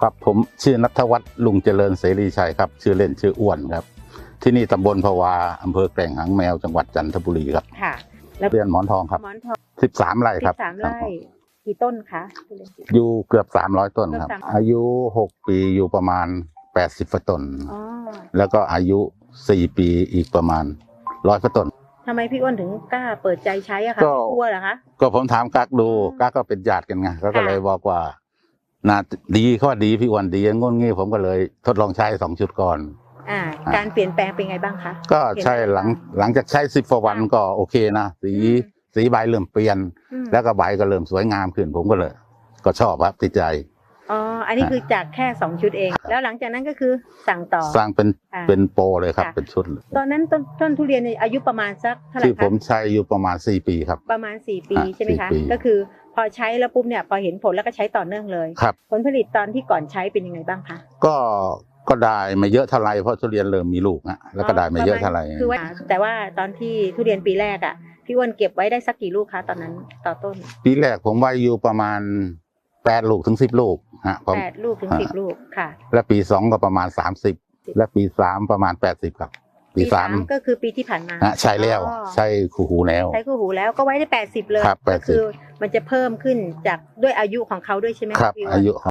ครับผมชื่อนัทวัฒน์ลุงเจริญเสรีชัยครับ ชื่อเล่นชื่ออ้วนครับ ที่นี่ตำบลภาวาอำเภอแกล่งหางแมวจังหวัดจันทบุรีครับค่ะเรียนหมอนทองครับหมอนทองสิบสามไร่สิครับบสามไร่กี่ต้นคะทุเรียนกี่อยู่เกือบสามร้อยต้นครับเกือบ300อายุหกปีอยู่ประมาณแปดสิบต้นอ๋อแล้วก็อายุสี่ปีอีกประมาณร้อยต้นทำไมพี่อ้วนถึงกล้าเปิดใจใช้อะคะก็กลัวเหรอคะก็ผมถามกักดูอืมกักก็เป็นญาติกันไงเขาก็ค่ะเลยบอกว่า น่าดีเขาว่าดีพี่อ้วนดีงนงี้ผมก็เลยทดลองใช้สองชุดก่อนอ่าอ่า การเปลี่ยนแปลงเป็นไงบ้างคะก็ใช่หลังหลังจากใช้สิบกว่าวันค่ะก็โอเคนะสีอืมสีใบเริ่มเปลี่ยนอืมแล้วก็ใบก็เริ่มสวยงามขึ้นผมก็เลย ก็ชอบครับติดใจอ๋ออันนี้คือจากแค่สองชุดเอง แล้วหลังจากนั้นก็คือสั่งต่อสร้างเป็นอ่าเป็นโปรเลยครับค่ะเป็นชุดเลยตอนนั้นต้นต้นทุเรียนในอายุประมาณสักเท่าไหร่ที่ผคะมใช้อยู่ประมาณสี่ปีครับ ประมาณสี่ปีอะใช่ไหมคะสี่ปีก็คือพ อใช้แล้วปุ๊บเนี่ยพอเห็นผลแล้วก็ใช้ต่อเนื่องเลยครับ ผลผลิตตอนที่ก่อนใช้เป็นยังไงบ้างคะก็ก็ได้ไม่เยอะเท่าไหรเพราะทุเรียนเริ่มมีลูกนะแล้วก็ได้ไม่เยอะเท่าไหรคือว่าแต่ว่าตอนที่ทุเรียนปีแรกอะพี่อ้วนเก็บไว้ได้สักกี่ลูกคะตอนนั้นต่อต้น ปีแรกผมไว้อยู่ประมาณแปดลูกถึงสิบลูกฮะผมแปดลูกถึงอ่าสิบลูกค่ะ และปีสองก็ประมาณสามสิบและปีสามประมาณแปดสิบครับปีสามก็คือปีที่ผ่านมาฮะใช่แล้วอ๋อใช่คู่หูแล้วใช้คู่หูแล้วก็ไว้ได้แปดสิบเลยครับ80ก็คือ มันจะเพิ่มขึ้นจากด้วยอายุของเขาด้วยใช่ไหมะครับพี่อ้วนอายุ